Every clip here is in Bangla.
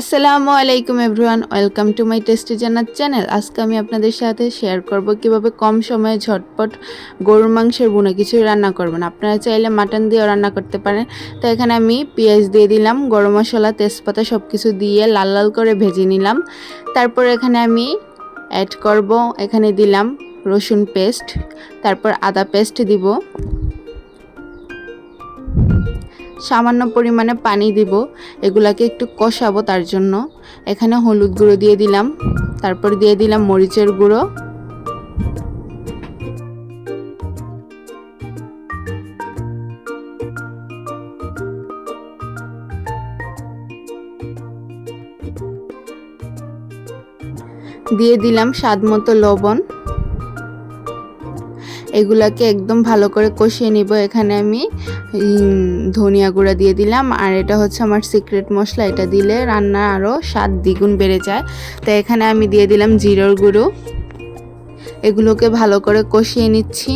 আসসালামু আলাইকুম everyone, welcome to my tasty জানার চ্যানেল। আজকে আমি আপনাদের সাথে শেয়ার করব কীভাবে কম সময়ে ঝটপট গরুর মাংসের বুনা কিছু রান্না করবেন। আপনারা চাইলে মাটন দিয়েও রান্না করতে পারেন। তো এখানে আমি পেঁয়াজ দিয়ে দিলাম, গরম মশলা, তেজপাতা সব কিছু দিয়ে লাল লাল করে ভেজে নিলাম। তারপর এখানে আমি অ্যাড করব, এখানে দিলাম রসুন পেস্ট তারপর আদা পেস্ট দিব। সামান্য পরিমাণে পানি দিব, এগুলাকে একটু কষাবো তার জন্য। এখানে হলুদ গুঁড়ো দিয়ে দিলাম, তারপর দিয়ে দিলাম মরিচের গুঁড়ো। দিয়ে দিলাম স্বাদ মতো লবণ। এগুলাকে একদম ভালো করে কষিয়ে নিব। এখানে আমি ধনিয়া গুঁড়া দিয়ে দিলাম। আর এটা হচ্ছে আমার সিক্রেট মশলা, এটা দিলে রান্না আরও স্বাদ দ্বিগুণ বেড়ে যায়। তো এখানে আমি দিয়ে দিলাম জিরোর গুঁড়ো। এগুলোকে ভালো করে কষিয়ে নিচ্ছি।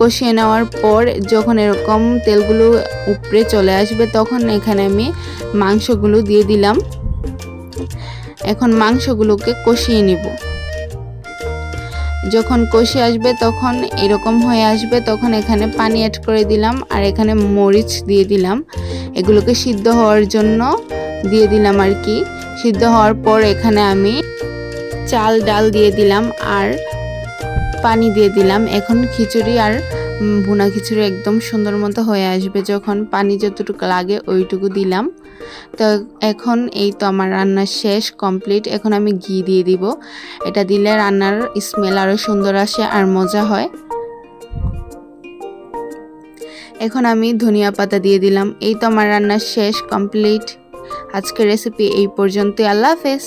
কষিয়ে নেওয়ার পর যখন এরকম তেলগুলো উপরে চলে আসবে, তখন এখানে আমি মাংসগুলো দিয়ে দিলাম। এখন মাংসগুলোকে কষিয়ে নিব। যখন কষে আসবে তখন এরকম হয়ে আসবে, তখন এখানে পানি অ্যাড করে দিলাম আর এখানে মরিচ দিয়ে দিলাম। এগুলোকে সিদ্ধ হওয়ার জন্য দিয়ে দিলাম আর কি। সিদ্ধ হওয়ার পর এখানে আমি চাল ডাল দিয়ে দিলাম আর পানি দিয়ে দিলাম। এখন খিচুড়ি আর ভুনা খিচুড়ি একদম সুন্দর মতো হয়ে আসবে যখন পানি যতটুকু লাগে ওইটুকু দিলাম। তো এখন এই তো আমার রান্না শেষ কমপ্লিট এখন আমি ঘি দিয়ে দিব। এটা দিলে রান্নার স্মেল আরও সুন্দর আসে আর মজা হয়। এখন আমি ধনিয়া পাতা দিয়ে দিলাম। এই তো আমার রান্না শেষ কমপ্লিট আজকের রেসিপি এই পর্যন্ত আল্লাহ হাফেজ।